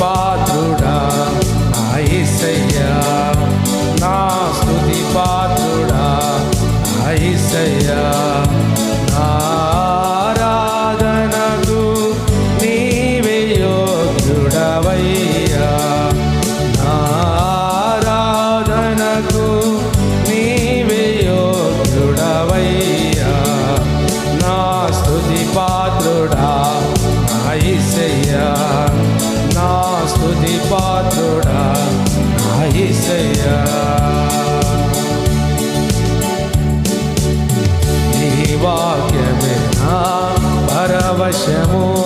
పాత్రుడా ఐసయ్యా నా స్థుతి పాత్రుడా ఐసయ్యా పాత్రుడా నా యేసయ్యా నీ వాక్యమే నా పరవశము.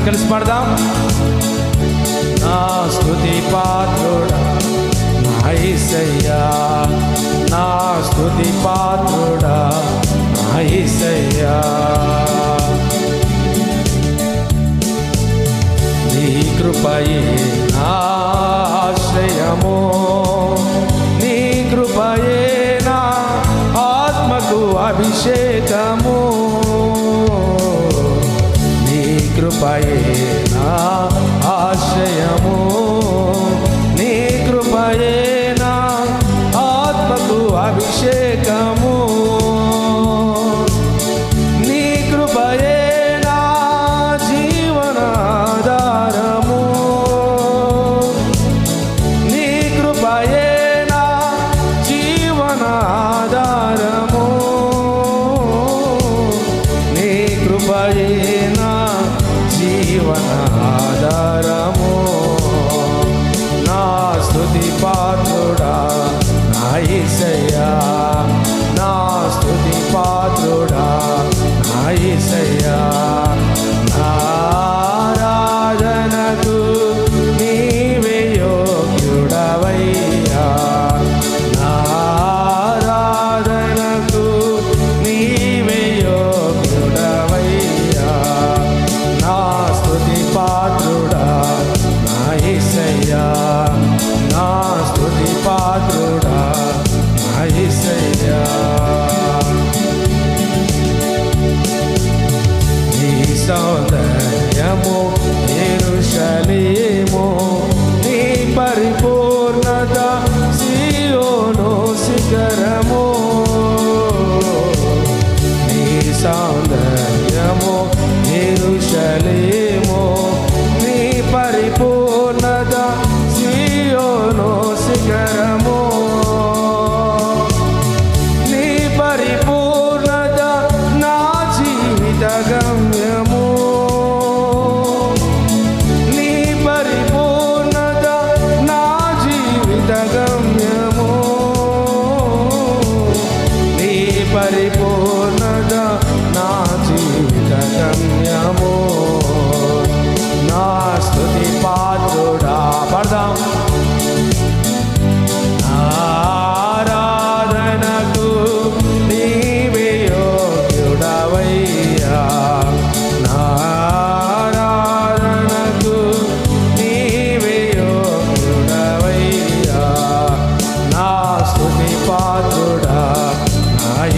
అందరం కలిసి పాడదాం. నా స్థుతి పాత్రుడా నా నా స్థుతి పాత్రుడా నా నీ కృపయే నా ఆశ్రయము. నీ కృపయే నా ఆత్మకు అభిషేకము. కృపయే నా ఆశయము.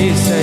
He said.